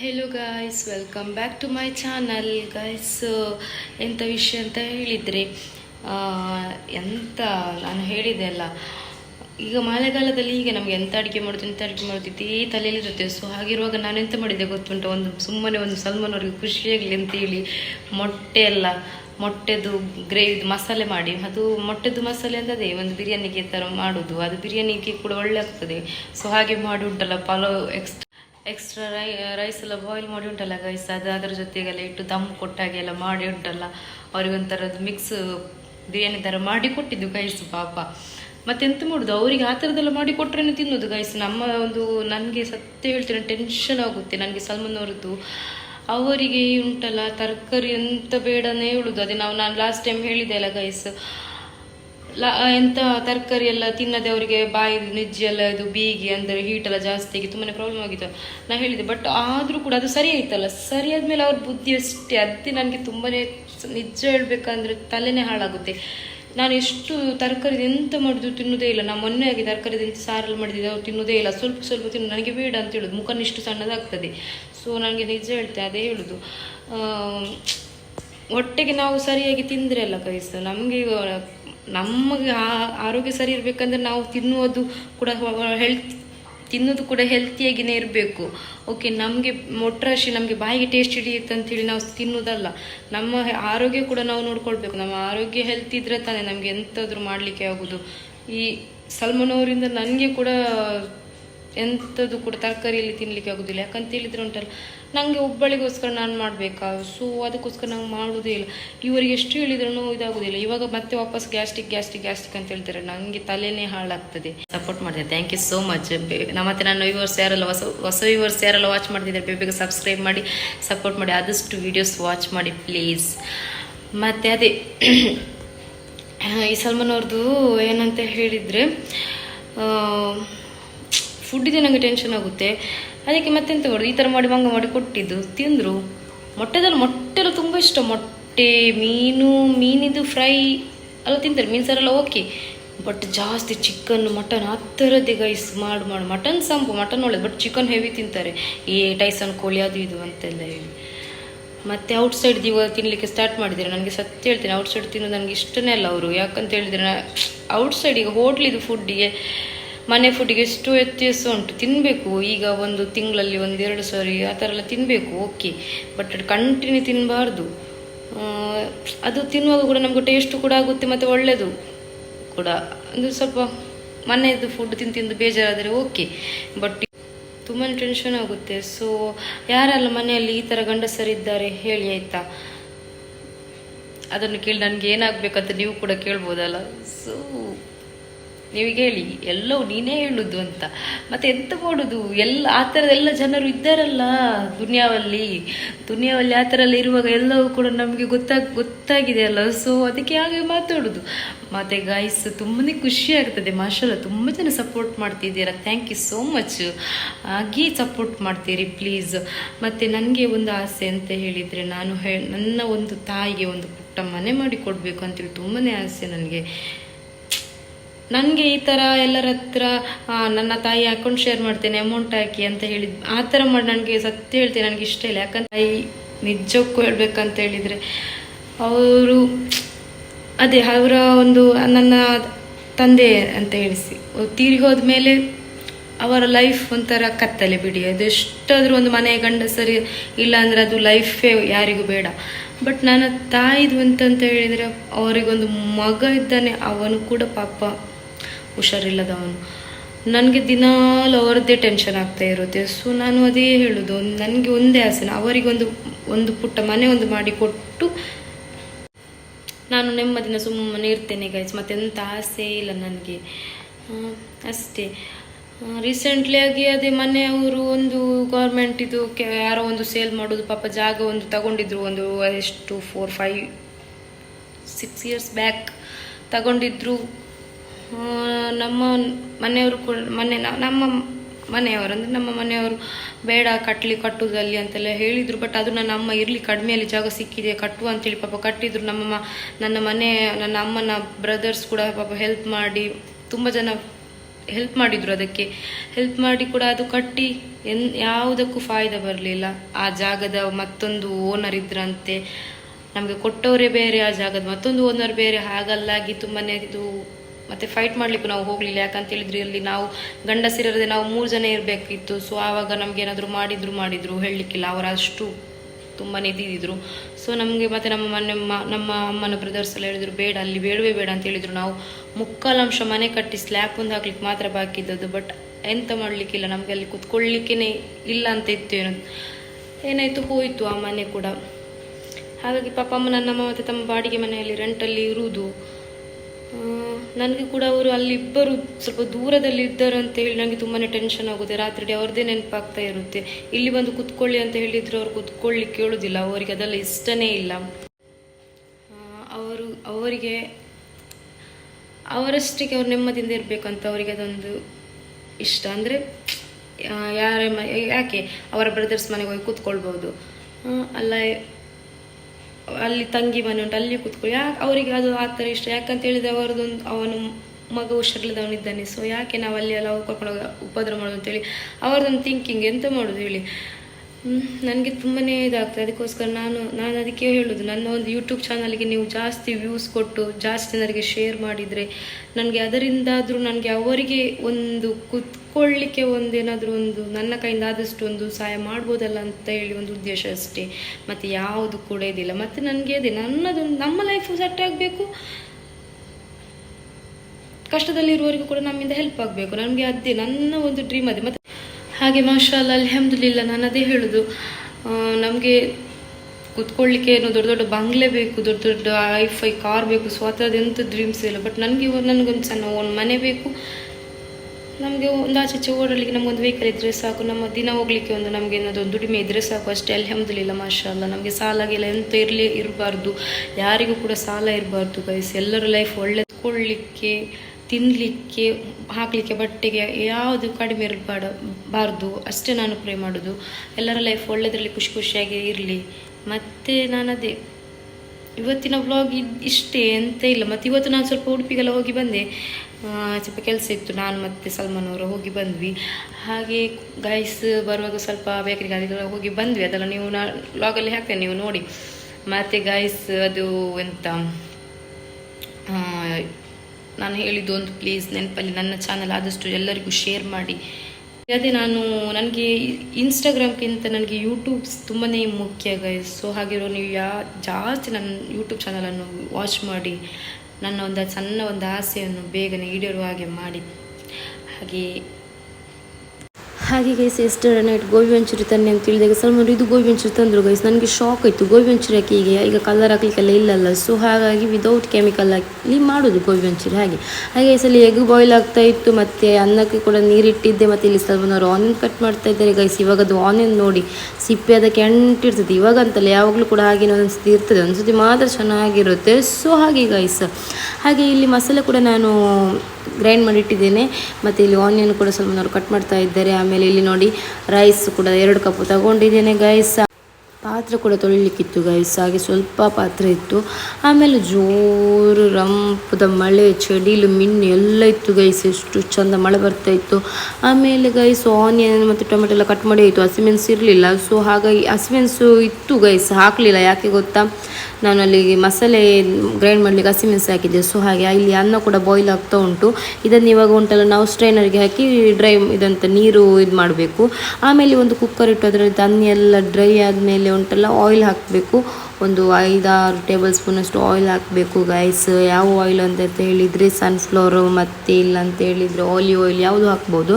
Hello guys welcome back to my channel guys ಎಂಥ ವಿಷಯ ಅಂತ ಹೇಳಿದರೆ ಎಂತ ನಾನು ಹೇಳಿದೆ ಅಲ್ಲ. ಈಗ ಮಳೆಗಾಲದಲ್ಲಿ ಈಗ ನಮಗೆ ಎಂತ ಅಡುಗೆ ಮಾಡೋದು ಎಂಥ ಅಡುಗೆ ಮಾಡೋದು ಇದೇ ತಲೆಯಲ್ಲಿರುತ್ತೆ. ಸೊ ಹಾಗಿರುವಾಗ ನಾನು ಎಂತ ಮಾಡಿದೆ ಗೊತ್ತುಂಟು? ಒಂದು ಸುಮ್ಮನೆ ಒಂದು ಸಲ್ಮಾನ್ ಅವ್ರಿಗೆ ಖುಷಿಯಾಗಲಿ ಅಂತೇಳಿ ಮೊಟ್ಟೆ ಎಲ್ಲ ಮೊಟ್ಟೆದು ಗ್ರೇವಿದು ಮಸಾಲೆ ಮಾಡಿ. ಅದು ಮೊಟ್ಟೆದು ಮಸಾಲೆ ಅಂತ ಅದೇ ಒಂದು ಬಿರಿಯಾನಿಗೆ ಥರ ಮಾಡೋದು. ಅದು ಬಿರಿಯಾನಿಗೆ ಕೂಡ ಒಳ್ಳೆ ಆಗ್ತದೆ. ಸೊ ಹಾಗೆ ಮಾಡಿ ಉಂಟಲ್ಲ ಪಲಾವ್ ಎಕ್ಸ್ಟ್ರಾ ಎಕ್ಸ್ಟ್ರಾ ರೈ ರೈಸ್ ಎಲ್ಲ ಬಾಯ್ಲ್ ಮಾಡಿ ಉಂಟಲ್ಲ ಗೈಸ್ ಅದು ಅದರ ಜೊತೆಗೆಲ್ಲ ಇಟ್ಟು ದಮ್ ಕೊಟ್ಟಾಗೆ ಎಲ್ಲ ಮಾಡಿ ಉಂಟಲ್ಲ. ಅವ್ರಿಗೊಂಥರದ್ದು ಮಿಕ್ಸ್ ಬಿರಿಯಾನಿ ಥರ ಮಾಡಿ ಕೊಟ್ಟಿದ್ದು ಗೈಸ್ ಪಾಪ. ಮತ್ತೆಂತ ಮಾಡೋದು? ಅವರಿಗೆ ಆ ಥರದ್ದೆಲ್ಲ ಮಾಡಿ ಕೊಟ್ರೇನೆ ತಿನ್ನೋದು ಗೈಸ್ ನಮ್ಮ ಒಂದು, ನನಗೆ ಸತ್ಯ ಹೇಳ್ತೇನೆ ಟೆನ್ಷನ್ ಆಗುತ್ತೆ ನನಗೆ ಸಲ್ಮನ್ ಅವರದ್ದು ಅವರಿಗೆ ಉಂಟಲ್ಲ, ತರಕಾರಿ ಎಂತ ಬೇಡನೇ ಹೇಳುದು. ಅದೇ ನಾವು, ನಾನು ಲಾಸ್ಟ್ ಟೈಮ್ ಹೇಳಿದೆ ಅಲ್ಲ ಗೈಸ್ ಲ ಎಂತ ತರಕಾರಿ ಎಲ್ಲ ತಿನ್ನದೆ ಅವರಿಗೆ ಬಾಯಿ ನಿಜ್ಜಿ ಎಲ್ಲ ಇದು ಬೀಗಿ ಅಂದರೆ ಹೀಟ್ ಎಲ್ಲ ಜಾಸ್ತಿ ಆಗಿ ತುಂಬಾ ಪ್ರಾಬ್ಲಮ್ ಆಗಿತ್ತು. ನಾ ಹೇಳಿದೆ ಬಟ್ ಆದರೂ ಕೂಡ ಅದು ಸರಿ ಆಯ್ತಲ್ಲ? ಸರಿ ಆದ್ಮೇಲೆ ಅವ್ರ ಬುದ್ಧಿ ಅಷ್ಟೇ. ಅದೇ ನನಗೆ ತುಂಬಾ ನಿಜ ಹೇಳಬೇಕಂದ್ರೆ ತಲೆನೇ ಹಾಳಾಗುತ್ತೆ. ನಾನು ಎಷ್ಟು ತರಕಾರಿ ಎಂತ ಮಾಡಿದ್ರು ತಿನ್ನೋದೇ ಇಲ್ಲ. ನಾನು ಮೊನ್ನೆ ಆಗಿ ತರಕಾರಿ ಸಾರಲ್ಲಿ ಮಾಡಿದ್ದೆ ಅವ್ರು ತಿನ್ನೋದೇ ಇಲ್ಲ. ಸ್ವಲ್ಪ ಸ್ವಲ್ಪ ತಿನ್ನು, ನನಗೆ ಬೇಡ ಅಂತ ಹೇಳೋದು. ಮುಖನಿಷ್ಟು ಸಣ್ಣದಾಗ್ತದೆ. ಸೊ ನನಗೆ ನಿಜ ಹೇಳ್ತೆ, ಅದೇ ಹೇಳೋದು. ಹೊಟ್ಟೆಗೆ ನಾವು ಸರಿಯಾಗಿ ತಿಂದರೆ ಅಲ್ಲ ಕೈಸ್? ನಮಗೆ ನಮಗೆ ಆರೋಗ್ಯ ಸರಿ ಇರಬೇಕಂದ್ರೆ ನಾವು ತಿನ್ನುವುದು ಕೂಡ ಹೆಲ್ತ್ ತಿನ್ನೋದು ಕೂಡ ಹೆಲ್ತಿಯಾಗಿಯೇ ಇರಬೇಕು. ಓಕೆ ನಮಗೆ ಮೊಟ್ರಾಶಿ ನಮಗೆ ಬಾಯಿಗೆ ಟೇಸ್ಟ್ ಹಿಡಿಯುತ್ತೆ ಅಂತೇಳಿ ನಾವು ತಿನ್ನೋದಲ್ಲ ನಮ್ಮ ಆರೋಗ್ಯ ಕೂಡ ನಾವು ನೋಡ್ಕೊಳ್ಬೇಕು. ನಮ್ಮ ಆರೋಗ್ಯ ಹೆಲ್ತ್ ಇದ್ರೆ ತಾನೇ ನಮಗೆ ಎಂತಾದ್ರೂ ಮಾಡಲಿಕ್ಕೆ ಆಗೋದು ಈ ಸಲ್ಮನ್ ಅವರಿಂದ ನನಗೆ ಕೂಡ ಎಂಥದ್ದು ಕೂಡ ತರಕಾರಿಯಲ್ಲಿ ತಿನ್ನಲಿಕ್ಕೆ ಆಗೋದಿಲ್ಲ. ಯಾಕಂತ ಹೇಳಿದ್ರೆ ಉಂಟಲ್ಲ ನನಗೆ ಒಬ್ಬಳಿಗೋಸ್ಕರ ನಾನು ಮಾಡಬೇಕಾ? ಸೊ ಅದಕ್ಕೋಸ್ಕರ ನಾನು ಮಾಡೋದೇ ಇಲ್ಲ. ಇವರಿಗೆ ಎಷ್ಟು ಹೇಳಿದ್ರೂ ಇದಾಗೋದಿಲ್ಲ. ಇವಾಗ ಮತ್ತೆ ವಾಪಸ್ ಗ್ಯಾಸ್ಟಿಕ್ ಗ್ಯಾಸ್ಟಿಕ್ ಗ್ಯಾಸ್ಟಿಕ್ ಅಂತ ಹೇಳ್ತಾರೆ. ನನಗೆ ತಲೆನೇ ಹಾಳಾಗ್ತದೆ. ಸಪೋರ್ಟ್ ಮಾಡಿದೆ ಥ್ಯಾಂಕ್ ಯು ಸೋ ಮಚ್ ಮತ್ತೆ ನನ್ನ ವ್ಯೂವರ್ಸ್ ಯಾರೆಲ್ಲ ಹೊಸ ಹೊಸ ವ್ಯೂವರ್ಸ್ ಯಾರೆಲ್ಲ ವಾಚ್ ಮಾಡ್ತಿದ್ದಾರೆ, ಬೇಗ ಸಬ್ಸ್ಕ್ರೈಬ್ ಮಾಡಿ ಸಪೋರ್ಟ್ ಮಾಡಿ. ಆದಷ್ಟು ವೀಡಿಯೋಸ್ ವಾಚ್ ಮಾಡಿ ಪ್ಲೀಸ್ ಮತ್ತು ಅದೇ, ಈ ಸಲ್ಮಾನ್ ಅವ್ರದ್ದು ಏನಂತ ಹೇಳಿದರೆ ಫುಡ್ಡಿದೆ ನನಗೆ ಟೆನ್ಷನ್ ಆಗುತ್ತೆ. ಅದಕ್ಕೆ ಮತ್ತೆಂತ ಮಾಡೋದು? ಈ ಥರ ಮಾಡಿ ಮಂಗ ಮಾಡಿ ಕೊಟ್ಟಿದ್ದು, ತಿಂದರು. ಮೊಟ್ಟೆದಲ್ಲಿ ಮೊಟ್ಟೆಲ್ಲ ತುಂಬ ಇಷ್ಟ. ಮೊಟ್ಟೆ, ಮೀನು, ಮೀನಿದು ಫ್ರೈ ಎಲ್ಲ ತಿಂತಾರೆ. ಮೀನು ಸಾರೆಲ್ಲ ಓಕೆ ಬಟ್ ಜಾಸ್ತಿ ಚಿಕನ್ ಮಟನ್ ಆ ಥರದ್ದೇ ಗೈಸ್ ಮಾಡಿ, ಮಾಡು. ಮಟನ್ ಸಾಂಬು ಮಟನ್ ಒಳ್ಳೆ. ಬಟ್ ಚಿಕನ್ ಹೆವಿ ತಿಂತಾರೆ. ಈ ಟೈಸನ್ ಕೋಳಿ ಅದು ಇದು ಅಂತೆಲ್ಲ ಹೇಳಿ. ಮತ್ತು ಔಟ್ಸೈಡ್ ಇವಾಗ ತಿನ್ನಲಿಕ್ಕೆ ಸ್ಟಾರ್ಟ್ ಮಾಡಿದರೆ ನನಗೆ ಸತ್ಯ ಹೇಳ್ತೀನಿ. ಔಟ್ಸೈಡ್ ತಿನ್ನೋದು ನನಗೆ ಇಷ್ಟನೇ ಅಲ್ಲ ಅವರು. ಯಾಕಂತ ಹೇಳಿದ್ರೆ ಔಟ್ಸೈಡ್ ಈಗ ಹೋಟ್ಲಿದು ಫುಡ್ಡಿಗೆ ಮನೆ ಫುಡ್ಗೆ ಎಷ್ಟು ವ್ಯತ್ಯಾಸ ಉಂಟು. ತಿನ್ನಬೇಕು ಈಗ ಒಂದು ತಿಂಗಳಲ್ಲಿ ಒಂದು ಎರಡು ಸಾರಿ ಆ ಥರ ಎಲ್ಲ ತಿನ್ನಬೇಕು ಓಕೆ ಬಟ್ ಕಂಟಿನ್ಯೂ ತಿನ್ನಬಾರ್ದು ಅದು ತಿನ್ನುವಾಗ ಕೂಡ ನಮ್ಗೆ ಟೇಸ್ಟು ಕೂಡ ಆಗುತ್ತೆ ಮತ್ತು ಒಳ್ಳೆಯದು ಕೂಡ. ಅಂದರೆ ಸ್ವಲ್ಪ ಮನೆಯದು ಫುಡ್ ತಿಂದು ತಿಂದು ಬೇಜಾರಾದರೆ ಓಕೆ ಬಟ್ ತುಂಬಾ ಟೆನ್ಷನ್ ಆಗುತ್ತೆ. ಸೊ ಯಾರೆಲ್ಲ ಮನೆಯಲ್ಲಿ ಈ ಥರ ಗಂಡಸರಿದ್ದಾರೆ ಹೇಳಿ ಆಯಿತಾ? ಅದನ್ನು ಕೇಳಿ ನನಗೆ ಏನಾಗಬೇಕಂತ ನೀವು ಕೂಡ ಕೇಳ್ಬೋದಲ್ಲ. ಸೊ ನೀವೀಗ ಹೇಳಿ, ಎಲ್ಲವೂ ನೀನೇ ಹೇಳುದು ಅಂತ. ಮತ್ತೆ ಎಂತ ಮಾಡೋದು? ಎಲ್ಲ, ಆ ಥರದೆಲ್ಲ ಜನರು ಇದ್ದಾರಲ್ಲ ದುನಿಯಾವಲ್ಲಿ. ದುನಿಯಾವಲ್ಲಿ ಆ ಥರ ಎಲ್ಲ ಇರುವಾಗ ಎಲ್ಲವೂ ಕೂಡ ನಮಗೆ ಗೊತ್ತಾಗ ಗೊತ್ತಾಗಿದೆ ಅಲ್ಲ. ಸೊ ಅದಕ್ಕೆ ಹಾಗೆ ಮಾತಾಡುದು. ಮತ್ತೆ ಗಾಯ್ಸ್ ತುಂಬನೇ ಖುಷಿ ಆಗ್ತದೆ. ಮಾಷಲ್ಲ ತುಂಬ ಜನ ಸಪೋರ್ಟ್ ಮಾಡ್ತಿದ್ದೀರಾ. ಥ್ಯಾಂಕ್ ಯು ಸೋ ಮಚ್ ಹಾಗೆ ಸಪೋರ್ಟ್ ಮಾಡ್ತೀರಿ ಪ್ಲೀಸ್ ಮತ್ತು ನನಗೆ ಒಂದು ಆಸೆ ಅಂತ ಹೇಳಿದರೆ ನಾನು ಹೇ, ನನ್ನ ಒಂದು ತಾಯಿಗೆ ಒಂದು ಪುಟ್ಟ ಮನೆ ಮಾಡಿ ಕೊಡಬೇಕು ಅಂತೇಳಿ ತುಂಬನೇ ಆಸೆ ನನಗೆ. ನನಗೆ ಈ ಥರ ಎಲ್ಲರ ಹತ್ರ ನನ್ನ ತಾಯಿ ಅಕೌಂಟ್ ಶೇರ್ ಮಾಡ್ತೇನೆ ಅಮೌಂಟ್ ಹಾಕಿ ಅಂತ ಹೇಳಿದ್, ಆ ಥರ ಮಾಡಿ ನನಗೆ ಸತ್ಯ ಹೇಳ್ತೇನೆ ನನಗೆ ಇಷ್ಟ ಇಲ್ಲ. ಯಾಕಂದ್ರೆ ತಾಯಿ ನಿಜಕ್ಕೂ ಹೇಳ್ಬೇಕಂತ ಹೇಳಿದರೆ, ಅವರು, ಅದೇ ಅವರ ಒಂದು, ನನ್ನ ತಂದೆ ಅಂತ ಹೇಳಿಸಿ. ತೀರಿ ಹೋದ್ಮೇಲೆ ಅವರ ಲೈಫ್ ಒಂಥರ ಕತ್ತಲೆ ಬಿಡಿ. ಅದು ಎಷ್ಟಾದರೂ ಒಂದು ಮನೆ ಗಂಡಸರಿ ಇಲ್ಲ ಅಂದರೆ ಅದು ಲೈಫೇ ಯಾರಿಗೂ ಬೇಡ. ಬಟ್ ನನ್ನ ತಾಯಿದು ಅಂತಂತ ಹೇಳಿದರೆ, ಅವರಿಗೊಂದು ಮಗ ಇದ್ದಾನೆ, ಅವನು ಕೂಡ ಪಾಪ ಹುಷಾರಿಲ್ಲದವನು. ನನಗೆ ದಿನಾಲು ಅವರದ್ದೇ ಟೆನ್ಷನ್ ಆಗ್ತಾ ಇರುತ್ತೆ. ಸೊ ನಾನು ಅದೇ ಹೇಳೋದು, ನನಗೆ ಒಂದೇ ಆಸೆ ಅವರಿಗೊಂದು, ಒಂದು ಪುಟ್ಟ ಮನೆ ಒಂದು ಮಾಡಿ ಕೊಟ್ಟು ನಾನು ನೆಮ್ಮದಿನ ಸುಮ್ಮನೆ ಇರ್ತೇನೆ ಗೈಸ್ ಮತ್ತೆಂತ ಆಸೆ ಇಲ್ಲ ನನಗೆ. ಅಷ್ಟೇ. ರೀಸೆಂಟ್ಲಿ ಆಗಿ ಅದೇ ಮನೆಯವರು ಒಂದು ಗೌರ್ಮೆಂಟ್ ಇದು ಯಾರೋ ಒಂದು ಸೇಲ್ ಮಾಡೋದು, ಪಾಪ ಜಾಗ ಒಂದು ತಗೊಂಡಿದ್ರು, ಒಂದು ಎಷ್ಟು four five six years back ತಗೊಂಡಿದ್ರು. ನಮ್ಮ ಮನೆಯವರು ಕೂಡ, ಮನೆ ನಮ್ಮ ಮನೆಯವರು, ಅಂದರೆ ನಮ್ಮ ಮನೆಯವರು ಬೇಡ ಕಟ್ಟಲಿ ಕಟ್ಟುವುದಲ್ಲಿ ಅಂತೆಲ್ಲ ಹೇಳಿದರು ಬಟ್ ಅದು ನನ್ನ ಅಮ್ಮ ಇರಲಿ ಕಡಿಮೆಯಲ್ಲಿ ಜಾಗ ಸಿಕ್ಕಿದೆ, ಕಟ್ಟುವ ಅಂತೇಳಿ ಪಾಪ ಕಟ್ಟಿದ್ರು. ನಮ್ಮಮ್ಮ ನನ್ನ ಮನೆ, ನನ್ನ ಅಮ್ಮನ ಬ್ರದರ್ಸ್ ಕೂಡ ಪಾಪ ಹೆಲ್ಪ್ ಮಾಡಿ, ತುಂಬ ಜನ ಹೆಲ್ಪ್ ಮಾಡಿದರು ಅದಕ್ಕೆ. ಹೆಲ್ಪ್ ಮಾಡಿ ಕೂಡ ಅದು ಕಟ್ಟಿ, ಎನ್, ಯಾವುದಕ್ಕೂ ಫಾಯ್ದ ಬರಲಿಲ್ಲ. ಆ ಜಾಗದ ಮತ್ತೊಂದು ಓನರ್ ಇದ್ರಂತೆ. ನಮಗೆ ಕೊಟ್ಟವರೇ ಬೇರೆ, ಆ ಜಾಗದ ಮತ್ತೊಂದು ಓನರ್ ಬೇರೆ, ಹಾಗಲ್ಲಾಗಿ ತುಂಬಾನೇ ಇದು ಮತ್ತೆ ಫೈಟ್ ಮಾಡ್ಲಿಕ್ಕೂ ನಾವು ಹೋಗ್ಲಿಲ್ಲ. ಯಾಕಂತ ಹೇಳಿದ್ರೆ ಅಲ್ಲಿ ನಾವು ಗಂಡಸಿರದೆ ನಾವು ಮೂರು ಜನ ಇರಬೇಕಿತ್ತು. ಸೊ ಆವಾಗ ನಮ್ಗೆ ಏನಾದ್ರು ಮಾಡಿದ್ರು ಮಾಡಿದ್ರು. ಹೇಳಲಿಕ್ಕಿಲ್ಲ. ಅವರ ಅಷ್ಟು ತುಂಬಾ ಇದ್ದಿದ್ರು. ಸೊ ನಮಗೆ ಮತ್ತೆ ನಮ್ಮ ಮನೆ, ನಮ್ಮ ಅಮ್ಮನ ಬ್ರದರ್ಸ್ ಎಲ್ಲ ಹೇಳಿದ್ರು, ಬೇಡ, ಅಲ್ಲಿ ಬೇಡವೇ ಬೇಡ ಅಂತ ಹೇಳಿದ್ರು. ನಾವು ಮುಕ್ಕಾಲಂಶ ಮನೆ ಕಟ್ಟಿ ಸ್ಲ್ಯಾಬ್ ಒಂದು ಹಾಕ್ಲಿಕ್ಕೆ ಮಾತ್ರ ಬಾಕಿ ಇದ್ದದ್ದು. ಬಟ್ ಎಂತ ಮಾಡ್ಲಿಕ್ಕಿಲ್ಲ. ನಮಗೆ ಅಲ್ಲಿ ಕುತ್ಕೊಳ್ಳಿಕ್ಕೇನೆ ಇಲ್ಲ ಅಂತ ಇತ್ತು ಏನೋ. ಏನಾಯ್ತು? ಹೋಯ್ತು ಆ ಮನೆ ಕೂಡ. ಹಾಗಾಗಿ ಪಾಪ ಅಮ್ಮ, ನನ್ನ ಮತ್ತು ತಮ್ಮ ಬಾಡಿಗೆ ಮನೆಯಲ್ಲಿ ರೆಂಟಲ್ಲಿ ಇರುವುದು. ನನಗೆ ಕೂಡ ಅವರು ಅಲ್ಲಿ ಇಬ್ಬರು ಸ್ವಲ್ಪ ದೂರದಲ್ಲಿ ಇದ್ದಾರೆ ಅಂತ ಹೇಳಿ ನನಗೆ ತುಂಬಾ ಟೆನ್ಷನ್ ಆಗುತ್ತೆ. ರಾತ್ರಿ ಅವ್ರದ್ದೇ ನೆನಪಾಗ್ತಾ ಇರುತ್ತೆ. ಇಲ್ಲಿ ಬಂದು ಕುತ್ಕೊಳ್ಳಿ ಅಂತ ಹೇಳಿದ್ರು ಅವ್ರು ಕುತ್ಕೊಳ್ಳಿ ಕೇಳೋದಿಲ್ಲ. ಅವರಿಗೆ ಅದೆಲ್ಲ ಇಷ್ಟನೇ ಇಲ್ಲ. ಅವರು, ಅವರಿಗೆ, ಅವರಷ್ಟಕ್ಕೆ ಅವ್ರು ನೆಮ್ಮದಿಯಿಂದ ಇರಬೇಕಂತ ಅವರಿಗೆ ಅದೊಂದು ಇಷ್ಟ. ಅಂದರೆ ಯಾರ ಯಾಕೆ? ಅವರ ಬ್ರದರ್ಸ್ ಮನೆಗೆ ಹೋಗಿ ಕೂತ್ಕೊಳ್ಬೋದು. ಅಲ್ಲ ಅಲ್ಲಿ ತಂಗಿ ಮನೆ ಉಂಟು ಅಲ್ಲಿ ಕೂತ್ಕೊಳ್ಳಿ. ಯಾಕೆ ಅವರಿಗೆ ಅದು ಆ ಥರ ಇಷ್ಟ? ಯಾಕಂತ ಹೇಳಿದ್ರೆ ಅವರದೊಂದು ಅವನು ಮಗ ಹುಷಾರಿಲ್ಲದವನಿದ್ದಾನೆ ಸೊ ಯಾಕೆ ನಾವು ಅಲ್ಲಿ ಎಲ್ಲ ಕರ್ಕೊಂಡು ಉಪದ್ರ ಮಾಡೋದು ಅಂತೇಳಿ ಅವ್ರದ್ದೊಂದು ಥಿಂಕಿಂಗ್ ಎಂತ ಮಾಡೋದು ಹೇಳಿ? ನನಗೆ ತುಂಬಾ ಇದಾಗ್ತದೆ ಅದಕ್ಕೋಸ್ಕರ ನಾನು ನಾನು ಅದಕ್ಕೆ ಹೇಳೋದು, ನನ್ನ ಒಂದು ಯೂಟ್ಯೂಬ್ ಚಾನಲ್ಗೆ ನೀವು ಜಾಸ್ತಿ ವ್ಯೂಸ್ ಕೊಟ್ಟು, ಜಾಸ್ತಿ ಜನರಿಗೆ ಶೇರ್ ಮಾಡಿದರೆ, ನನಗೆ ಅದರಿಂದಾದರೂ ನನಗೆ ಅವರಿಗೆ ಒಂದು ಕುತ್ಕೊಳ್ಳಿಕ್ಕೆ ಒಂದೇನಾದರೂ ಒಂದು, ನನ್ನ ಕೈಯಿಂದ ಆದಷ್ಟು ಒಂದು ಸಹಾಯ ಮಾಡ್ಬೋದಲ್ಲ ಅಂತ ಹೇಳಿ ಒಂದು ಉದ್ದೇಶ ಅಷ್ಟೇ. ಮತ್ತು ಯಾವುದು ಕೂಡ ಇದಿಲ್ಲ. ಮತ್ತು ನನಗೆ ಅದೇ, ನನ್ನದೊಂದು, ನಮ್ಮ ಲೈಫು ಸೆಟ್ ಆಗಬೇಕು. ಕಷ್ಟದಲ್ಲಿರುವವರಿಗೂ ಕೂಡ ನಮ್ಮಿಂದ ಹೆಲ್ಪ್ ಆಗಬೇಕು. ನನಗೆ ಅದೇ, ನನ್ನ ಒಂದು ಡ್ರೀಮ್ ಅದೇ. ಮತ್ತು ಹಾಗೆ ಮಾಶಾಲ್ಲ ಅಲ್ಹಮ್ದುಲಿಲ್ಲ, ನಾನು ಅದೇ ಹೇಳೋದು. ನಮಗೆ ಕೂತ್ಕೊಳ್ಳಿಕ್ಕೆ ಏನು ದೊಡ್ಡ ದೊಡ್ಡ ಬಂಗ್ಲೆ ಬೇಕು, ದೊಡ್ಡ ದೊಡ್ಡ ಐಫೈ ಕಾರ್ ಬೇಕು ಸೊ ಆ ಥರದ್ದು ಎಂಥ ಡ್ರೀಮ್ಸ್ ಇಲ್ಲ. ಬಟ್ ನನಗೆ ನನಗೊಂದು ಸಣ್ಣ ಒಂದು ಮನೆ ಬೇಕು. ನಮಗೆ ಒಂದು ಆಚೆ ಓಡಲಿಕ್ಕೆ ನಮಗೊಂದು ವೆಹಿಕಲ್ ಇದ್ದರೆ ಸಾಕು. ನಮ್ಮ ದಿನ ಹೋಗ್ಲಿಕ್ಕೆ ಒಂದು ನಮಗೆ ಒಂದು ದುಡಿಮೆ ಇದ್ದರೆ ಸಾಕು. ಅಷ್ಟೇ, ಅಲ್ಹಮ್ದುಲಿಲ್ಲ ಮಾಷಾಲ್ಲ ನಮಗೆ ಸಾಲಾಗಿಲ್ಲ, ಎಂತ ಇರಲಿ, ಇರಬಾರ್ದು. ಯಾರಿಗೂ ಕೂಡ ಸಾಲ ಇರಬಾರ್ದು ಗೈಸ್ ಎಲ್ಲರ ಲೈಫ್ ಒಳ್ಳೆದ್ಕೊಳ್ಳಿಕ್ಕೆ ತಿನ್ನಲಿಕ್ಕೆ ಹಾಕಲಿಕ್ಕೆ ಬಟ್ಟೆಗೆ ಯಾವುದು ಕಡಿಮೆ ಇರಬಾರ್ದು ಬಾರ್ದು, ಅಷ್ಟೇ ನಾನು ಪ್ರೇ ಮಾಡೋದು. ಎಲ್ಲರ ಲೈಫ್ ಒಳ್ಳೆದರಲ್ಲಿ ಖುಷಿ ಖುಷಿಯಾಗಿ ಇರಲಿ. ಮತ್ತು ನಾನು ಅದೇ ಇವತ್ತಿನ ವ್ಲಾಗ್ ಇಷ್ಟೇ ಅಂತ ಇಲ್ಲ. ಮತ್ತು ಇವತ್ತು ನಾನು ಸ್ವಲ್ಪ ಉಡುಪಿಗೆಲ್ಲ ಹೋಗಿ ಬಂದೆ. ಸ್ವಲ್ಪ ಕೆಲಸ ಇತ್ತು. ನಾನು ಮತ್ತು ಸಲ್ಮಾನ್ ಅವರು ಹೋಗಿ ಬಂದ್ವಿ. ಹಾಗೆ ಗೈಸ್ ಬರುವಾಗ ಸ್ವಲ್ಪ ಬೇಕರಿಗೆ ಅದೆಲ್ಲ ಹೋಗಿ ಬಂದ್ವಿ. ಅದೆಲ್ಲ ನೀವು ನಾ ವ್ಲಾಗಲ್ಲಿ ಹಾಕ್ತೇನೆ, ನೀವು ನೋಡಿ. ಮತ್ತು ಗೈಸ್ ಅದು ಎಂತ ನಾನು ಹೇಳಿದ್ದು ಒಂದು ಪ್ಲೀಸ್ ನೆನಪಲ್ಲಿ ನನ್ನ ಚಾನಲ್ ಆದಷ್ಟು ಎಲ್ಲರಿಗೂ ಶೇರ್ ಮಾಡಿ. ಅದೇ ನಾನು ನನಗೆ ಇನ್ಸ್ಟಾಗ್ರಾಮ್ಗಿಂತ ನನಗೆ ಯೂಟ್ಯೂಬ್ಸ್ ತುಂಬಾ ಮುಖ್ಯ ಗೈಸ್ ಸೊ ಹಾಗಿರೋ ನೀವು ಯಾ, ಜಾಸ್ತಿ ನನ್ನ ಯೂಟ್ಯೂಬ್ ಚಾನಲನ್ನು ವಾಚ್ ಮಾಡಿ. ನನ್ನ ಒಂದು ಸಣ್ಣ ಒಂದು ಆಸೆಯನ್ನು ಬೇಗನೆ ಈಡೇರುವ ಹಾಗೆ ಮಾಡಿ. ಹಾಗೆ ಹಾಗೆ guys yesterday night gobi manchurian ತನ್ನಿ ಅಂತ ಹೇಳಿದಾಗ ಸಲ್ಮಾನ್ ಇದು ಗೋಬಿ ಮಂಚೂರಿ ತಂದರು ಗೈಸ್ ನನಗೆ ಶಾಕ್ ಆಯಿತು. ಗೋಬಿ ಮಂಚೂರಿ ಹಾಕಿ ಈಗ ಈಗ ಕಲರ್ ಹಾಕ್ಲಿಕ್ಕೆಲ್ಲ ಇಲ್ಲಲ್ಲ. ಸೊ ಹಾಗಾಗಿ ವಿದೌಟ್ ಕೆಮಿಕಲ್ ಹಾಕಿ ಮಾಡೋದು ಗೋಬಿ ಮಂಚೂರಿ ಹಾಗೆ. ಹಾಗೆ ಸಲ ಎಗ್ ಬಾಯ್ಲ್ ಆಗ್ತಾ ಇತ್ತು. ಮತ್ತು ಅನ್ನಕ್ಕೆ ಕೂಡ ನೀರಿಟ್ಟಿದ್ದೆ. ಮತ್ತು ಇಲ್ಲಿ ಸಲ್ಮಾನ್ ಅವರು ಆನಿಯನ್ ಕಟ್ ಮಾಡ್ತಾ ಇದ್ದಾರೆ ಗೈಸ್ ಇವಾಗ ಅದು ಆನಿಯನ್ ನೋಡಿ ಸಿಪ್ಪೆ ಅದಕ್ಕೆ ಅಂಟಿರ್ತದೆ ಇವಾಗ ಅಂತಲ್ಲ ಯಾವಾಗಲೂ ಕೂಡ ಹಾಗೆ ಒಂದೊಂದ್ಸತಿ ಇರ್ತದೆ. ಒಂದ್ಸತಿ ಮಾತ್ರ ಚೆನ್ನಾಗಿರುತ್ತೆ. ಸೊ ಹಾಗೆ ಗೈಸ್ ಹಾಗೆ ಇಲ್ಲಿ ಮಸಾಲೆ ಕೂಡ ನಾನು ಗ್ರೈಂಡ್ ಮಾಡಿಟ್ಟಿದ್ದೇನೆ ಮತ್ತು ಇಲ್ಲಿ ಆನಿಯನ್ ಕೂಡ ಸ್ವಲ್ಪ ಕಟ್ ಮಾಡ್ತಾ ಇದ್ದಾರೆ. ಆಮೇಲೆ ಇಲ್ಲಿ ನೋಡಿ ರೈಸ್ ಕೂಡ ಎರಡು ಕಪ್ ತಗೊಂಡಿದ್ದೇನೆ ಗೈಸ್ ಪಾತ್ರೆ ಕೂಡ ತೊಳಿಲಿಕ್ಕಿತ್ತು ಗೈಸ್ ಹಾಗೆ ಸ್ವಲ್ಪ ಪಾತ್ರೆ ಇತ್ತು. ಆಮೇಲೆ ಜೋರು ರಂಪದ ಮಳೆ ಚಡಿಲು ಮಿನ್ನು ಎಲ್ಲ ಇತ್ತು ಗೈಸ್ ಎಷ್ಟು ಚಂದ ಮಳೆ ಬರ್ತಾ ಇತ್ತು. ಆಮೇಲೆ ಗೈಸು ಆನಿಯನ್ ಮತ್ತು ಟೊಮೆಟೊ ಎಲ್ಲ ಕಟ್ ಮಾಡಿ ಆಯಿತು. ಹಸಿಮೆಣಸು ಇರಲಿಲ್ಲ. ಸೊ ಹಾಗಾಗಿ ಹಸಿಮೆಣಸು ಇತ್ತು ಗೈಸ್ ಹಾಕಲಿಲ್ಲ. ಯಾಕೆ ಗೊತ್ತಾ? ನಾನು ಅಲ್ಲಿ ಮಸಾಲೆ ಗ್ರೈಂಡ್ ಮಾಡಲಿಕ್ಕೆ ಹಸಿಮೆಣಸು ಹಾಕಿದ್ದೆ. ಸೊ ಹಾಗೆ ಇಲ್ಲಿ ಅನ್ನ ಕೂಡ ಬಾಯ್ಲ್ ಆಗ್ತಾ ಉಂಟು. ಇದನ್ನು ಇವಾಗ ಉಂಟಲ್ಲ, ನಾವು ಸ್ಟ್ರೈನರ್ಗೆ ಹಾಕಿ ಡ್ರೈ ಇದಂತ ನೀರು ಇದು ಮಾಡಬೇಕು ಆಮೇಲೆ ಒಂದು ಕುಕ್ಕರ್ ಇಟ್ಟು ಅದರಲ್ಲಿ ತನ್ನಿ ಎಲ್ಲ ಡ್ರೈ ಆದಮೇಲೆ ಉಂಟಲ್ಲ ಆಯಿಲ್ ಹಾಕಬೇಕು. ಒಂದು ಐದಾರು ಟೇಬಲ್ ಸ್ಪೂನಷ್ಟು ಆಯಿಲ್ ಹಾಕಬೇಕು ಗೈಸ್ ಯಾವ ಆಯಿಲ್ ಅಂತ ಹೇಳಿದರೆ ಸನ್ಫ್ಲವರ್ ಮತ್ತು ಇಲ್ಲ ಅಂತ ಹೇಳಿದರೆ ಆಲಿವ್ ಆಯಿಲ್ ಯಾವುದು ಹಾಕ್ಬೋದು.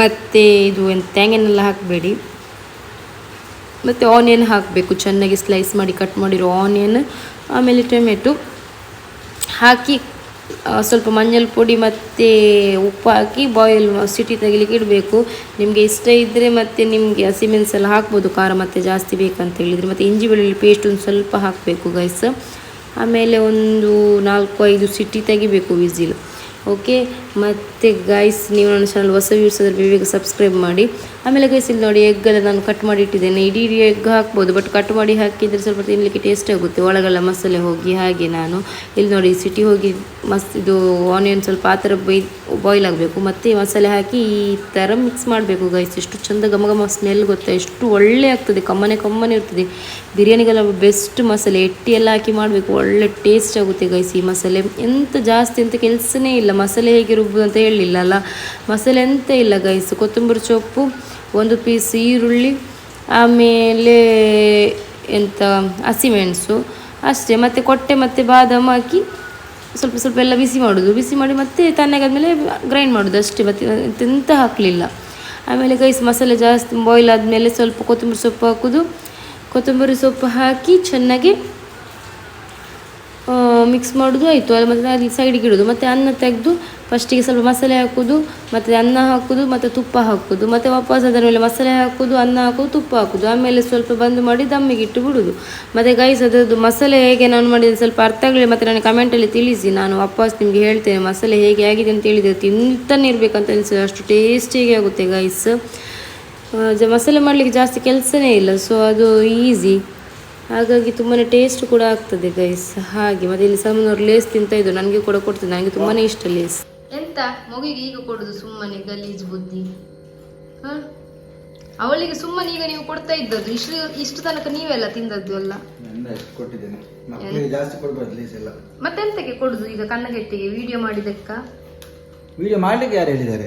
ಮತ್ತು ಇದು ತೆಂಗಿನೆಲ್ಲ ಹಾಕಬೇಡಿ. ಮತ್ತು ಆನಿಯನ್ ಹಾಕಬೇಕು, ಚೆನ್ನಾಗಿ ಸ್ಲೈಸ್ ಮಾಡಿ ಕಟ್ ಮಾಡಿರೋ ಆನಿಯನ್ ಆಮೇಲೆ ಟೊಮೆಟೊ ಹಾಕಿ ಸ್ವಲ್ಪ ಮಂಜಲ್ ಪುಡಿ ಮತ್ತು ಉಪ್ಪು ಹಾಕಿ ಬಾಯಲ್ ಸಿಟಿ ತೆಗಿಲಿಕ್ಕೆ ಇಡಬೇಕು. ನಿಮಗೆ ಇಷ್ಟ ಇದ್ದರೆ ಮತ್ತು ನಿಮಗೆ ಹಸಿಮೆಣಸೆಲ್ಲ ಹಾಕ್ಬೋದು, ಖಾರ ಮತ್ತು ಜಾಸ್ತಿ ಬೇಕಂತ ಹೇಳಿದರೆ. ಮತ್ತು ಇಂಜಿ ಬೆಳ್ಳುಳ್ಳಿ ಪೇಸ್ಟ್ ಒಂದು ಸ್ವಲ್ಪ ಹಾಕಬೇಕು ಗೈಸ್ ಆಮೇಲೆ ಒಂದು ನಾಲ್ಕು, ಐದು ಸಿಟಿ ತೆಗಿಬೇಕು ವಿಸಿಲ್. ಓಕೆ? ಮತ್ತು ಗೈಸ್ ನೀವು ನನ್ನ ಚಾನಲ್ ಹೊಸ ವ್ಯೂಸ್ ಅದ್ರ ಬೇಗ ಸಬ್ಸ್ಕ್ರೈಬ್ ಮಾಡಿ. ಆಮೇಲೆ ಗೈಸ್ ಇಲ್ಲಿ ನೋಡಿ ಎಗ್ಗೆಲ್ಲ ನಾನು ಕಟ್ ಮಾಡಿ ಇಟ್ಟಿದ್ದೇನೆ. ಇಡೀ ಎಗ್ ಹಾಕ್ಬೋದು ಬಟ್ ಕಟ್ ಮಾಡಿ ಹಾಕಿದರೆ ಸ್ವಲ್ಪ ತಿನ್ನಲಿಕ್ಕೆ ಟೇಸ್ಟ್ ಆಗುತ್ತೆ. ಒಳಗೆಲ್ಲ ಮಸಾಲೆ ಹೋಗಿ ಹಾಗೆ ನಾನು ಇಲ್ಲಿ ನೋಡಿ ಸಿಟಿ ಹೋಗಿ ಮಸ್ತ್ ಇದು ಆನಿಯನ್ ಸ್ವಲ್ಪ ಆ ಥರ ಬೈ ಬಾಯ್ಲ್ ಆಗಬೇಕು. ಮತ್ತು ಮಸಾಲೆ ಹಾಕಿ ಈ ಥರ ಮಿಕ್ಸ್ ಮಾಡಬೇಕು ಗೈಸ್ ಎಷ್ಟು ಚಂದ ಘಮ ಘಮ ಸ್ಮೆಲ್ ಗೊತ್ತಾ? ಎಷ್ಟು ಒಳ್ಳೆ ಆಗ್ತದೆ. ಕಮ್ಮನೆ ಕಮ್ಮನೆ ಇರ್ತದೆ. ಬಿರಿಯಾನಿಗೆಲ್ಲ ಬೆಸ್ಟ್ ಮಸಾಲೆ. ಎಟ್ಟಿ ಎಲ್ಲ ಹಾಕಿ ಮಾಡಬೇಕು. ಒಳ್ಳೆ ಟೇಸ್ಟ್ ಆಗುತ್ತೆ ಗೈಸ್ ಈ ಮಸಾಲೆ. ಎಂತ ಜಾಸ್ತಿ ಅಂತ ಕೆಲಸನೇ ಇಲ್ಲ. ಮಸಾಲೆ ಹೇಗೆ ರುಬ್ಬುದು ಅಂತ ಹೇಳಲಿಲ್ಲ ಅಲ್ಲ ಮಸಾಲೆ ಎಂತ ಇಲ್ಲ ಗೈಸು ಕೊತ್ತಂಬರಿ ಸೊಪ್ಪು, ಒಂದು ಪೀಸ್ ಈರುಳ್ಳಿ, ಆಮೇಲೆ ಎಂತ ಹಸಿಮೆಣಸು ಅಷ್ಟೇ. ಮತ್ತು ಕೊಟ್ಟೆ, ಮತ್ತು ಬಾದಾಮಿ ಹಾಕಿ ಸ್ವಲ್ಪ ಸ್ವಲ್ಪ ಎಲ್ಲ ಬಿಸಿ ಮಾಡೋದು. ಬಿಸಿ ಮಾಡಿ ಮತ್ತೆ ತಣ್ಣಗಾದ್ಮೇಲೆ ಗ್ರೈಂಡ್ ಮಾಡೋದು ಅಷ್ಟೇ, ಮತ್ತೆ ಎಂತ ಹಾಕಲಿಲ್ಲ. ಆಮೇಲೆ ಗೈಸ್ ಮಸಾಲೆ ಜಾಸ್ತಿ ಬಾಯ್ಲ್ ಆದಮೇಲೆ ಸ್ವಲ್ಪ ಕೊತ್ತಂಬರಿ ಸೊಪ್ಪು ಹಾಕೋದು. ಕೊತ್ತಂಬರಿ ಸೊಪ್ಪು ಹಾಕಿ ಚೆನ್ನಾಗಿ ಮಿಕ್ಸ್ ಮಾಡೋದು ಆಯಿತು. ಅಲ್ಲಿ ಮತ್ತು ಅಲ್ಲಿ ಸೈಡಿಗೆ ಇಡೋದು. ಮತ್ತು ಅನ್ನ ತೆಗೆದು ಫಸ್ಟಿಗೆ ಸ್ವಲ್ಪ ಮಸಾಲೆ ಹಾಕೋದು, ಮತ್ತು ಅನ್ನ ಹಾಕೋದು, ಮತ್ತು ತುಪ್ಪ ಹಾಕೋದು. ಮತ್ತು ವಾಪಸ್ ಅದರ ಮೇಲೆ ಮಸಾಲೆ ಹಾಕೋದು, ಅನ್ನ ಹಾಕೋದು, ತುಪ್ಪ ಹಾಕೋದು. ಆಮೇಲೆ ಸ್ವಲ್ಪ ಬಂದು ಮಾಡಿ ದಮ್ಮಿಗೆ ಇಟ್ಟು ಬಿಡೋದು. ಮತ್ತು ಗೈಸ್ ಅದರದ್ದು ಮಸಾಲೆ ಹೇಗೆ ನಾನು ಮಾಡಿದ ಸ್ವಲ್ಪ ಅರ್ಥ ಆಗಲಿ ಮತ್ತು ನನಗೆ ಕಮೆಂಟಲ್ಲಿ ತಿಳಿಸಿ. ನಾನು ವಾಪಸ್ ನಿಮಗೆ ಹೇಳ್ತೇನೆ ಮಸಾಲೆ ಹೇಗೆ ಆಗಿದೆ ಅಂತ ಹೇಳಿದರೆ ತಿಂತಾನೆ ಇರಬೇಕಂತ ಅನಿಸಿದೆ ಅಷ್ಟು ಟೇಸ್ಟಿಯಾಗಿ ಆಗುತ್ತೆ ಗೈಸ್ ಮಸಾಲೆ ಮಾಡಲಿಕ್ಕೆ ಜಾಸ್ತಿ ಕೆಲಸನೇ ಇಲ್ಲ. ಸೊ ಅದು ಈಸಿ ಹಾಗಾಗಿ ತುಂಬಾ ಟೇಸ್ಟ್ ಕೂಡ ಆಗ್ತದೆ ಗೈಸ್ ಹಾಗೆ ಮತ್ತೆ ಇಲ್ಲಿ ಸಾಮಾನವ್ರು ಲೇಸ್ ತಿಂತ ಇದ್ದು ನನಗೆ ಕೂಡ ಕೊಡ್ತದೆ ನನಗೆ ತುಂಬಾ ಇಷ್ಟ ಲೇಸ್ ಎಂತ? ಮಗುವಿಗೆ ಈಗ ಕೊಡುದು ಸುಮ್ಮನೆ ಗಲೀಜ್ ಬುದ್ಧಿ. ಹ? ಅವಳಿಗೆ ಸುಮ್ಮನೆ ಈಗ ನೀವು ಕೊಡ್ತಾ ಇದ್ದದ್ದು. ಇಷ್ಟು ಇಷ್ಟು ತನಕ ನೀವೆಲ್ಲ ತಿಂದದ್ದು ಅಲ್ಲ ಮತ್ತೆಂತಕ್ಕೆ ಕೊಡುದು ಈಗ ಕಣ್ಣಗೆಟ್ಟಿಗೆ ವಿಡಿಯೋ ಮಾಡಿದಕ್ಕ ವಿಡಿಯೋ ಮಾಡ್ಲಿಕ್ಕೆ ಯಾರು ಹೇಳಿದ್ದಾರೆ?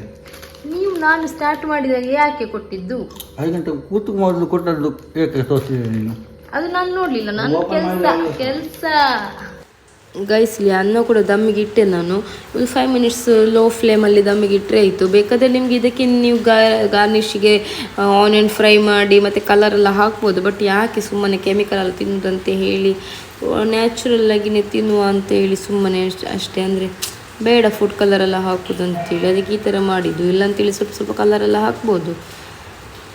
ನೀವು ನಾನು ಸ್ಟಾರ್ಟ್ ಮಾಡಿದಾಗ ಯಾಕೆ ಕೊಟ್ಟಿದ್ದು? ಐದು ಗಂಟೆ ಕೂತು ಮೊದಲು ಕೊಟ್ಟದ್ದು ಏಕೆ ತೋರಿಸಿದೆ ನೀನು? ಅದು ನಾನು ನೋಡ್ಲಿಲ್ಲ ನಾನು ಕೆಲಸ ಕೆಲಸ. ಗೈಸ್ಲಿ ಅನ್ನ ಕೂಡ ದಮ್ಮಿಗೆ ಇಟ್ಟೆ ನಾನು. ಒಂದು ಫೈವ್ ಮಿನಿಟ್ಸ್ ಲೋ ಫ್ಲೇಮಲ್ಲಿ ದಮ್ಮಿಗೆ ಇಟ್ಟರೆ ಆಯಿತು. ಬೇಕಾದರೆ ನಿಮಗೆ ಇದಕ್ಕೆ ನೀವು ಗಾರ್ನಿಷಿಗೆ ಆನಿಯನ್ ಫ್ರೈ ಮಾಡಿ ಮತ್ತು ಕಲರ್ ಎಲ್ಲ ಹಾಕ್ಬೋದು. ಬಟ್ ಯಾಕೆ ಸುಮ್ಮನೆ ಕೆಮಿಕಲ್ ಎಲ್ಲ ತಿನ್ನುವುದಂತ ಹೇಳಿ? ನ್ಯಾಚುರಲ್ ಆಗಿನೇ ತಿನ್ನುವ ಅಂತ ಹೇಳಿ ಸುಮ್ಮನೆ ಅಷ್ಟೇ ಅಷ್ಟೇ. ಅಂದರೆ ಬೇಡ ಫುಡ್ ಕಲರ್ ಎಲ್ಲ ಹಾಕೋದು ಅಂತೇಳಿ ಅದಕ್ಕೆ ಈ ಥರ ಮಾಡಿದ್ದು. ಇಲ್ಲಂತೇಳಿ ಸ್ವಲ್ಪ ಸ್ವಲ್ಪ ಕಲರ್ ಎಲ್ಲ ಹಾಕ್ಬೋದು.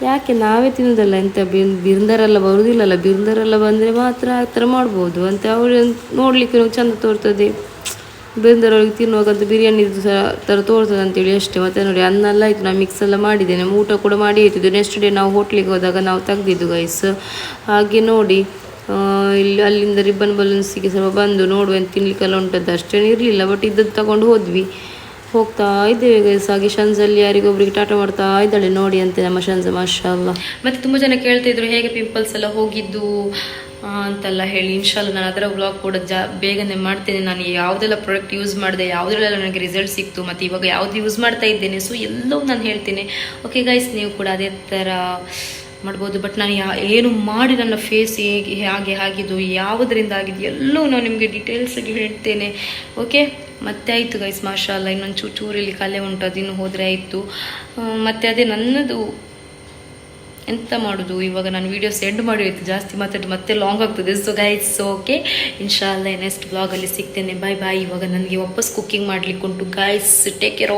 ಯಾಕೆ ನಾವೇ ತಿನ್ನೋದಲ್ಲ ಎಂತ ಬಿರುಂದರೆಲ್ಲ ಬರುವುದಿಲ್ಲಲ್ಲ ಬಿರುಂದರೆಲ್ಲ ಬಂದರೆ ಮಾತ್ರ ಆ ಥರ ಮಾಡ್ಬೋದು. ಅಂತ ಅವರು ನೋಡಲಿಕ್ಕೆ ಚಂದ ತೋರ್ತದೆ. ಬಿರುಂದರವ್ರಿಗೆ ತಿನ್ನುವಾಗಂತ ಬಿರಿಯಾನಿ ಥರ ತೋರ್ತದೆ ಅಂತೇಳಿ ಅಷ್ಟೇ. ಮತ್ತೆ ನೋಡಿ ಅನ್ನ ಎಲ್ಲ ಆಯಿತು ನಾನು ಮಿಕ್ಸ್ ಎಲ್ಲ ಮಾಡಿದ್ದೇನೆ ಊಟ ಕೂಡ ಮಾಡಿ ಆಯ್ತಿದ್ದು ನೆಕ್ಸ್ಟ್ ಡೇ ನಾವು ಹೋಟ್ಲಿಗೆ ಹೋದಾಗ ನಾವು ತೆಗ್ದಿದ್ದು ಗೈಸ್ ಹಾಗೆ ನೋಡಿ ಇಲ್ಲಿ ಅಲ್ಲಿಂದ ರಿಬ್ಬನ್ ಬಲೂನ್ಸಿಗೆ ಸ್ವಲ್ಪ ಬಂದು ನೋಡುವ, ತಿನ್ಲಿಕ್ಕೆಲ್ಲ ಉಂಟದ್ದು ಅಷ್ಟೇನು ಇರಲಿಲ್ಲ. ಬಟ್ ಇದ್ದದ್ದು ತಗೊಂಡು ಹೋದ್ವಿ. ಹೋಗ್ತಾ ಇದ್ದೇವೆ. ಗೈಸ್ ಹಾಗೆ ಶನ್ಸಲ್ಲಿ ಯಾರಿಗೊಬ್ರಿಗೆ ಟಾಟಾ ಮಾಡ್ತಾ ಇದ್ದಾಳೆ ನೋಡಿ ಅಂತೆ ನಮ್ಮ ಶಂಜ ಮಾಶಾಲ್ಲ ಮತ್ತು ತುಂಬ ಜನ ಕೇಳ್ತಾ ಇದ್ರು ಹೇಗೆ ಪಿಂಪಲ್ಸ್ ಎಲ್ಲ ಹೋಗಿದ್ದು ಅಂತೆಲ್ಲ ಹೇಳಿ. ಇನ್ಶಾಲ್ಲ ನಾನು ಅದರ ವ್ಲಾಗ್ ಕೂಡ ಜಾ, ಬೇಗನೆ ಮಾಡ್ತೇನೆ. ನಾನು ಯಾವುದೆಲ್ಲ ಪ್ರಾಡಕ್ಟ್ ಯೂಸ್ ಮಾಡಿದೆ, ಯಾವುದ್ರಲ್ಲೆಲ್ಲ ನನಗೆ ರಿಸಲ್ಟ್ ಸಿಕ್ತು, ಮತ್ತು ಇವಾಗ ಯಾವುದು ಯೂಸ್ ಮಾಡ್ತಾ ಇದ್ದೇನೆ ಸೊ ಎಲ್ಲವೂ ನಾನು ಹೇಳ್ತೇನೆ. ಓಕೆ ಗೈಸ್ ನೀವು ಕೂಡ ಅದೇ ಥರ ಮಾಡ್ಬೋದು. ಬಟ್ ನಾನು ಯಾ, ಏನು ಮಾಡಿ ನನ್ನ ಫೇಸ್ ಹೇಗೆ, ಹಾಗೆ ಆಗಿದ್ದು, ಯಾವುದರಿಂದ ಆಗಿದ್ದು, ಎಲ್ಲವೂ ನಾನು ನಿಮಗೆ ಡೀಟೇಲ್ಸಾಗಿ ಹೇಳ್ತೇನೆ. ಓಕೆ ಮತ್ತೆ ಆಯಿತು ಗೈಸ್ ಮಾಶಾಲ್ಲ ಇನ್ನೊಂದು ಚೂರು ಚೂರಲ್ಲಿ ಕಲೆ ಉಂಟು ಅದಿನ್ನು ಹೋದರೆ ಆಯಿತು. ಮತ್ತು ಅದೇ ನನ್ನದು ಎಂತ ಮಾಡೋದು? ಇವಾಗ ನಾನು ವೀಡಿಯೋಸ್ ಎಂಡ್ ಮಾಡಿ ಆಯಿತು ಜಾಸ್ತಿ ಮಾತಾಡಿ ಮತ್ತೆ ಲಾಂಗ್ ಆಗ್ತದೆ. ಸೊ ಗೈಸ್ ಓಕೆ ಇನ್ಶಾಲ್ಲ ನೆಕ್ಸ್ಟ್ ಬ್ಲಾಗಲ್ಲಿ ಸಿಗ್ತೇನೆ. ಬಾಯ್ ಬಾಯ್ ಇವಾಗ ನನಗೆ ವಾಪಸ್ ಕುಕ್ಕಿಂಗ್ ಮಾಡ್ಲಿಕ್ಕೆ ಉಂಟು ಗೈಸ್ ಟೇಕ್ ಕೇರ್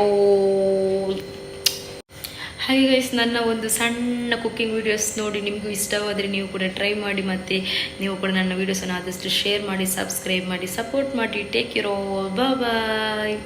ಹಾಗೆ ಗೈಸ್ ನನ್ನ ಒಂದು ಸಣ್ಣ ಕುಕ್ಕಿಂಗ್ ವೀಡಿಯೋಸ್ ನೋಡಿ ನಿಮಗೂ ಇಷ್ಟವಾದರೆ ನೀವು ಕೂಡ ಟ್ರೈ ಮಾಡಿ ಮತ್ತು ನೀವು ಕೂಡ ನನ್ನ ವೀಡಿಯೋಸನ್ನು ಆದಷ್ಟು ಶೇರ್ ಮಾಡಿ ಸಬ್ಸ್ಕ್ರೈಬ್ ಮಾಡಿ ಸಪೋರ್ಟ್ ಮಾಡಿ. Take care bye